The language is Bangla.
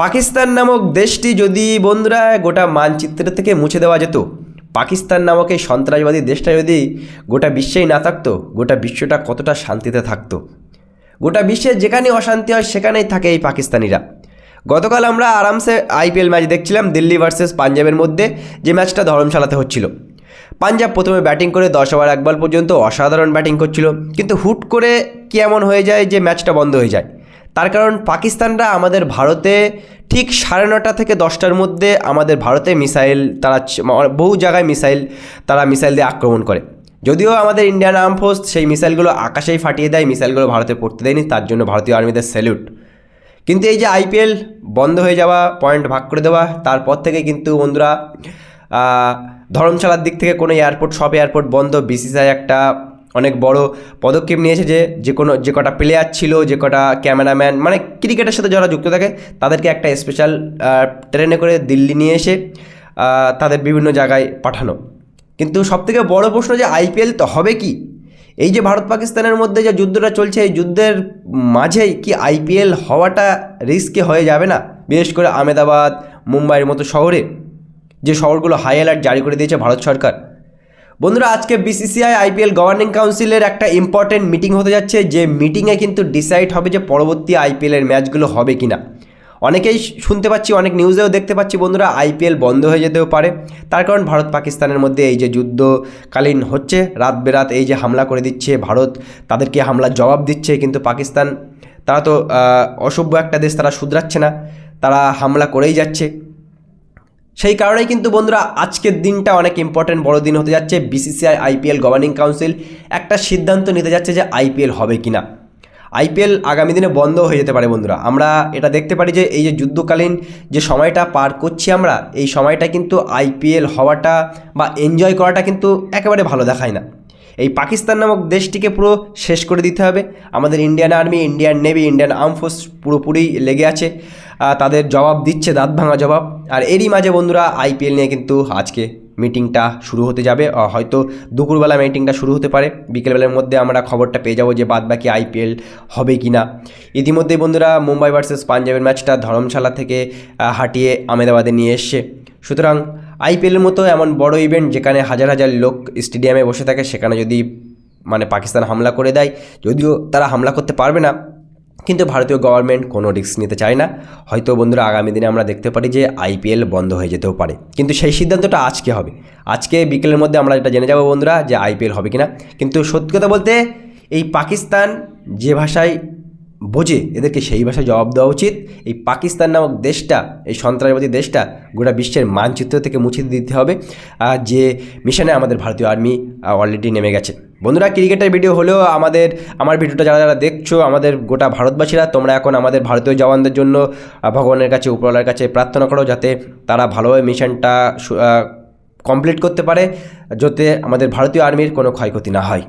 পাকিস্তান নামক দেশটি যদি বন্ধুরা গোটা মানচিত্র থেকে মুছে দেওয়া যেত, পাকিস্তান নামক এই সন্ত্রাসবাদী দেশটা যদি গোটা বিশ্বেই না থাকতো, গোটা বিশ্বটা কতটা শান্তিতে থাকতো। গোটা বিশ্বে যেখানে অশান্তি হয়, সেখানেই থাকে এই পাকিস্তানিরা। গতকাল আমরা আরামসে আইপিএল ম্যাচ দেখছিলাম, দিল্লি ভার্সেস পাঞ্জাবের মধ্যে যে ম্যাচটা ধর্মশালাতে হচ্ছিল। পাঞ্জাব প্রথমে ব্যাটিং করে দশ ওভার এক বল পর্যন্ত অসাধারণ ব্যাটিং করছিল, কিন্তু হুট করে কি এমন হয়ে যায় যে ম্যাচটা বন্ধ হয়ে যায়। তার কারণ পাকিস্তানরা আমাদের ভারতে ঠিক সাড়ে নটা থেকে দশটার মধ্যে আমাদের ভারতে মিসাইল তারা বহু জায়গায় মিসাইল তারা মিসাইল দিয়ে আক্রমণ করে। যদিও আমাদের ইন্ডিয়ান আর্ম ফোর্স সেই মিসাইলগুলো আকাশেই ফাটিয়ে দেয়, মিসাইলগুলো ভারতে পড়তে দেয়নি, তার জন্য ভারতীয় আর্মিদের স্যালুট। কিন্তু এই যে আইপিএল বন্ধ হয়ে যাওয়া, পয়েন্ট ভাগ করে দেওয়া, তারপর থেকে কিন্তু বন্ধুরা ধর্মশালার দিক থেকে কোনো এয়ারপোর্ট, সব এয়ারপোর্ট বন্ধ, বিসিসিআই একটা অনেক বড় পদক্ষেপ নিয়েছে যে যে কোনো, যে কটা প্লেয়ার ছিল, যে কটা ক্যামেরাম্যান মানে ক্রিকেটের সাথে যারা যুক্ত থাকে, তাদেরকে একটা স্পেশাল ট্রেনে করে দিল্লি নিয়ে এসে তাদের বিভিন্ন জায়গায় পাঠানো। কিন্তু সবথেকে বড় প্রশ্ন যে আইপিএল তো হবে কি? এই যে ভারত পাকিস্তানের মধ্যে যে যুদ্ধটা চলছে, এই যুদ্ধের মাঝেই কি আইপিএল হওয়াটা রিস্কে হয়ে যাবে না? বিশেষ করে আমেদাবাদ মুম্বাইয়ের মতো শহরে, যে শহরগুলো হাই অ্যালার্ট জারি করে দিয়েছে ভারত সরকার। বন্ধুরা, আজকে বিসিসিআই আইপিএল গভর্নিং কাউন্সিলের একটা ইম্পর্টেন্ট মিটিং হতে যাচ্ছে। যে মিটিংয়ে কিন্তু ডিসাইড হবে যে পরবর্তী আইপিএলের ম্যাচগুলো হবে কি না অনেকেই শুনতে পাচ্ছি, অনেক নিউজেও দেখতে পাচ্ছি বন্ধুরা আইপিএল বন্ধ হয়ে যেতেও পারে। তার কারণ ভারত পাকিস্তানের মধ্যে এই যে যুদ্ধকালীন হচ্ছে, রাত বেরাত এই যে হামলা করে দিচ্ছে, ভারত তাদেরকে হামলার জবাব দিচ্ছে, কিন্তু পাকিস্তান, তারা তো অসভ্য একটা দেশ, তারা শুধরাচ্ছে না। তারা হামলা করেই যাচ্ছে। সেই কারণেই কিন্তু বন্ধুরা আজকের দিনটা অনেক ইম্পর্টেন্ট বড় দিন হতে যাচ্ছে। বিসিসিআই আইপিএল গভর্নিং কাউন্সিল একটা সিদ্ধান্ত নিতে যাচ্ছে যে আইপিএল হবে কি না আইপিএল আগামী দিনে বন্ধ হয়ে যেতে পারে বন্ধুরা। আমরা এটা দেখতে পারি যে এই যে যুদ্ধকালীন যে সময়টা পার করছি আমরা, এই সময়টা কিন্তু আইপিএল হওয়াটা বা এনজয় করাটা কিন্তু একেবারে ভালো দেখায় না। এই পাকিস্তান নামক দেশটিকে পুরো শেষ করে দিতে হবে। আমাদের Indian army Indian navy Indian arm force পুরোপুরি লেগে আছে। তাদের জবাব দিচ্ছে দাঁত ভাঙা জবাব। আর এরই মাঝে বন্ধুরা আইপিএল নিয়ে কিন্তু আজকে মিটিংটা শুরু হতে যাবে। হয়তো দুপুরবেলা মিটিংটা শুরু হতে পারে। বিকেলবেলার মধ্যে আমরা খবরটা পেয়ে যাব যে বাদবাকি আইপিএল হবে কি না ইতিমধ্যেই বন্ধুরা মুম্বাই ভার্সেস পাঞ্জাবের ম্যাচটা ধর্মশালা থেকে হাঁটিয়ে আমেদাবাদে নিয়ে এসছে। সুতরাং আইপিএলের মতো এমন বড় ইভেন্ট যেখানে হাজার হাজার লোক স্টেডিয়ামে বসে থাকে, সেখানে যদি মানে পাকিস্তান হামলা করে দেয়, যদিও তারা হামলা করতে পারবে না, কিন্তু ভারতীয় গভর্নমেন্ট কোনো রিস্ক নিতে চায় না। হয়তো বন্ধুরা আগামী দিনে আমরা দেখতে পারি যে আইপিএল বন্ধ হয়ে যেতেও পারে। কিন্তু সেই সিদ্ধান্তটা আজকে হবে? আজকে বিকেলের মধ্যে আমরা এটা জেনে যাব বন্ধুরা যে আইপিএল হবে কিনা। কিন্তু সত্যি কথা বলতে, এই পাকিস্তান যে ভাষায় বোঝে এদেরকে সেই ভাষায় জবাব দেওয়া উচিত। এই পাকিস্তান নামক দেশটা, এই সন্ত্রাসবাদী দেশটা গোটা বিশ্বের মানচিত্র থেকে মুছে দিতে হবে। আর যে মিশনে আমাদের ভারতীয় আর্মি অলরেডি নেমে গেছে। বন্ধুরা, ক্রিকেটের ভিডিও হলেও আমাদের, আমার ভিডিওটা যারা যারা দেখছ, আমাদের গোটা ভারতবাসীরা, তোমরা এখন আমাদের ভারতীয় জওয়ানদের জন্য ভগবানের কাছে, উপরওয়ালার কাছে প্রার্থনা করো যাতে তারা ভালোভাবে মিশনটা কমপ্লিট করতে পারে, যাতে আমাদের ভারতীয় আর্মির কোনো ক্ষয়ক্ষতি না হয়।